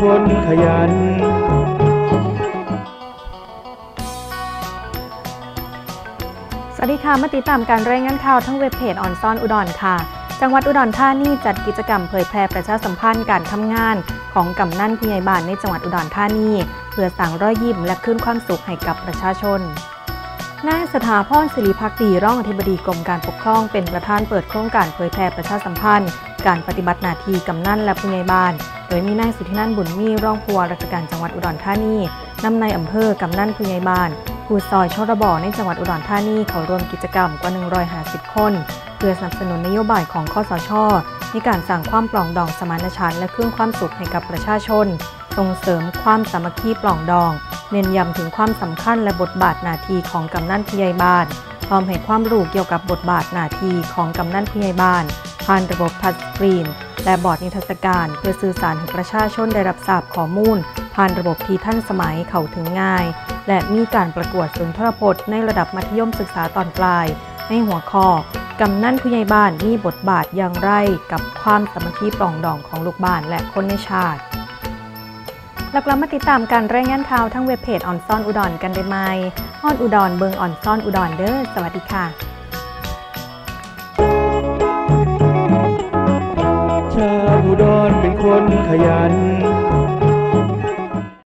คนขยัน สวัสดีค่ะ มาติดตามการรายงานข่าวทั้งเว็บเพจออนซ่อนอุดรค่ะ จังหวัดอุดรธานีจัดกิจกรรมเผยแพร่ประชาสัมพันธ์การทำงาน ของกำนันผู้ใหญ่บ้านในจังหวัดอุดรธานี เพื่อสั่งรอยยิ้มและคืนความสุขให้กับประชาชน นายสถาพรศิริพักดีรองอธิบดีกรมการปกครองเป็นประธานเปิดโครงการเผยแพร่ประชาสัมพันธ์ การปฏิบัติหน้าที่กำนันและผู้ใหญ่บ้าน โดยมีนายสุทธินันท์บุญมีรองผู้ว่าราชการจังหวัดอุดรธานีนำนายอำเภอกำนันผู้ใหญ่บ้านผู้ซอยชรบในจังหวัดอุดรธานีเขาร่วมกิจกรรมกว่า 150 คน เพื่อสนับสนุนนโยบายของข้อสชในการสร้างความปลองดองสมานฉันท์และเครื่องความสุขให้กับประชาชน ส่งเสริมความสามัคคีปลองดอง เน้นย้ำถึงความสำคัญและบทบาทหน้าที่ของกำนันผู้ใหญ่บ้าน พร้อมให้ความรู้เกี่ยวกับบทบาทหน้าที่ของกำนันผู้ใหญ่บ้าน ผ่านระบบทัชสกรีน และบอร์ดนิทรรศการ เพื่อสื่อสารให้ประชาชนได้รับทราบข้อมูล ผ่านระบบที่ท่านสมัยเข้าถึงง่าย และมีการประกวดสุนทรพจน์ในระดับมัธยมศึกษาตอนปลาย ในหัวข้อกำนันผู้ใหญ่บ้านมีบทบาทอย่างไรกับความสามัคคีปรองดองของลูกบ้านและคนในชาติ แล้วกลับมาติดตามการรายงานข่าวทั้งเว็บเพจออนซ่อนอุดรกันได้ไหมออนอุดรเบิงออนซ่อนอุดรเด้อสวัสดีค่ะชาวอุดรเป็นคนขยัน